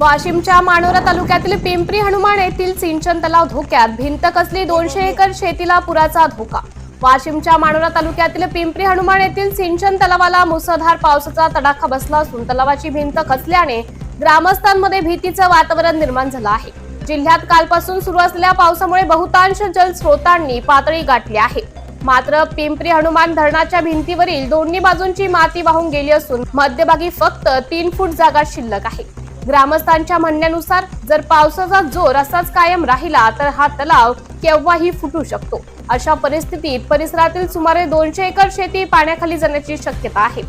वाशिमच्या मानोरा तालुक्यातील पिंपरी हनुमान येथील सिंचन तलाव धोक्यात. भिंत कसली दोनशे एकर शेतीला पुराचा धोका. वाशिमच्या मानोरा तालुक्यातील पिंपरी हनुमान येथील सिंचन तलावाला मुसळधार पावसाचा तडाखा बसला असून तलावाची भिंत खचल्याने ग्रामस्थांमध्ये भीतीचं वातावरण निर्माण झालं आहे. जिल्ह्यात कालपासून सुरू असलेल्या पावसामुळे बहुतांश जलस्रोतांनी पातळी गाठली आहे. मात्र पिंपरी हनुमान धरणाच्या भिंतीवरील दोन्ही बाजूंची माती वाहून गेली असून मध्यभागी फक्त तीन फूट जागा शिल्लक आहे. ग्रामस्थांच्या म्हणण्यानुसार जर पावसाचा जोर असाच कायम राहिला तर हा तलाव केव्हाही फुटू शकतो. अशा परिस्थितीत परिसरातील सुमारे दोनशे एकर शेती पाण्याखाली जाण्याची शक्यता आहे.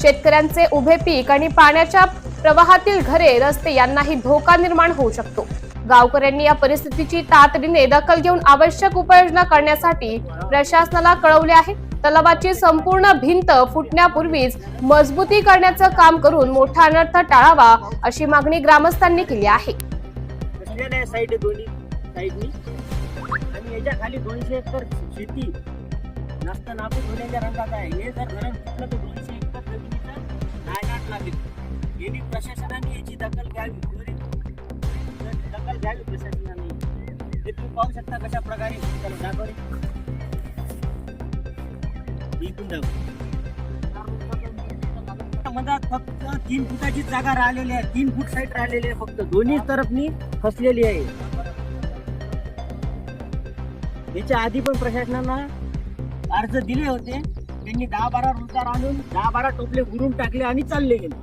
शेतकऱ्यांचे उभे पीक आणि पाण्याच्या प्रवाहातील घरे रस्ते यांनाही धोका निर्माण होऊ शकतो. गावकऱ्यांनी या परिस्थितीची तातडीने दखल घेऊन आवश्यक उपाययोजना करण्यासाठी प्रशासनाला कळवले आहे. तलावाची संपूर्ण भिंत फुटण्यापूर्वीच मजबूती करण्याचं काम करून मोठा अनर्थ टाळावा अशी मागणी ग्रामस्थांनी केली आहे. प्रशासनाने याची दखल घ्यावी. दखल घ्यावी प्रशासनाने. हे तुम्ही पाहू शकता कशा प्रकारे मधात फक्त तीन फुटाची जागा राहिलेली आहे. तीन फूट साईड राहिलेली आहे फक्त. दोन्ही तरफनी फसलेली आहे. याच्या आधी पण प्रशासनानं अर्ज दिले होते. त्यांनी दहा बारा रोजगार आणून दहा बारा टोपले उरून टाकले आणि चालले गेले.